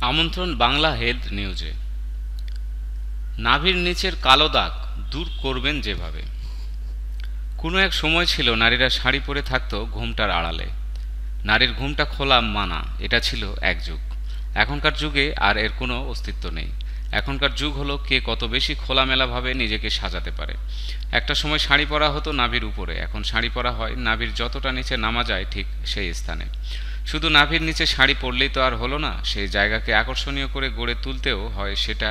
আমন্ত্রণ বাংলা হেলথ নিউজে। নাভির নিচের কালো দাগ দূর করবেন যেভাবে। কোনো এক সময় ছিল নারীরা শাড়ি পরে থাকতো ঘুমটার আড়ালে। নারীর ঘুমটা খোলা মানা, এটা ছিল এক যুগ। এখনকার যুগে আর এর কোনো অস্তিত্ব নেই। এখনকার যুগ হলো কে কত বেশি খোলামেলাভাবে নিজেকে সাজাতে পারে। একটা সময় শাড়ি পরা হতো নাভির উপরে, এখন শাড়ি পরা হয় নাভির যতটা নিচে নামা যায় ঠিক সেই স্থানে। শুধু নাভির নিচে শাড়ি পরলেই তো আর হলো না সেই জায়গাকে আকর্ষণীয় করে গড়ে তুলতেও হয় সেটা,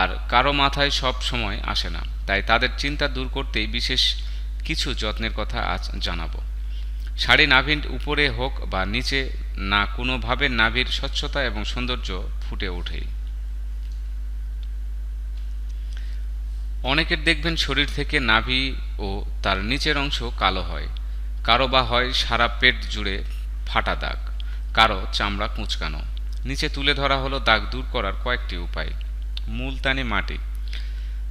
আর কারও মাথায় সব সময় আসে না। তাই তাদের চিন্তা দূর করতেই বিশেষ কিছু যত্নের কথা আজ জানাব। শাড়ি নাভির উপরে হোক বা নিচে, না কোনোভাবে নাভির স্বচ্ছতা এবং সৌন্দর্য ফুটে ওঠেই। অনেকের দেখবেন শরীর থেকে নাভি ও তার নিচের অংশ কালো হয়। কারও বা হয় সারা পেট জুড়ে ফাটা দাগ, কারও চামড়া কুঁচকানো। নিচে তুলে ধরা হলো দাগ দূর করার কয়েকটি উপায়। মূলতানি মাটি,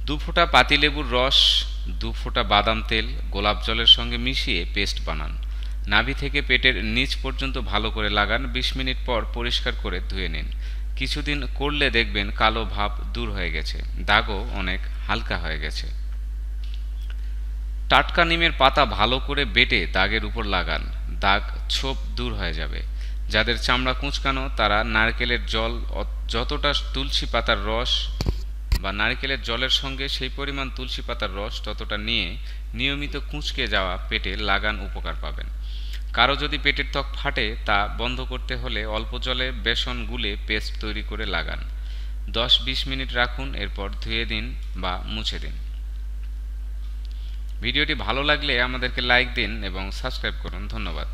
দু ফোঁটা পাতিলেবুর রস, দু ফোঁটা বাদাম তেল গোলাপ জলের সঙ্গে মিশিয়ে পেস্ট বানান। নাভি থেকে পেটের নিচ পর্যন্ত ভালো করে লাগান, বিশ মিনিট পর পরিষ্কার করে ধুয়ে নিন। কিছুদিন করলে দেখবেন কালো ভাব দূর হয়ে গেছে, দাগও অনেক হালকা হয়ে গেছে। টাটকা নিমের পাতা ভালো করে বেটে দাগের উপর লাগান। দাগ, ছোপ দূর হয়ে যাবে। যাদের চামড়া কুঁচকানো, তারা নারকেলের জল যতটা তুলসী পাতার রস বা নারকেলের জলের সঙ্গে সেই পরিমাণ তুলসী পাতার রস ততটা নিয়ে নিয়মিত কুঁচকে যাওয়া পেটে লাগান উপকার পাবেন। কারও যদি পেটের ত্বক ফাটে, তা বন্ধ করতে হলে অল্প জলে বেসন গুলে পেস্ট তৈরি করে লাগান। দশ বিশ মিনিট রাখুন, এরপর ধুয়ে দিন বা মুছে দিন। ভিডিওটি ভালো লাগলে আমাদেরকে লাইক দিন এবং সাবস্ক্রাইব করুন। ধন্যবাদ।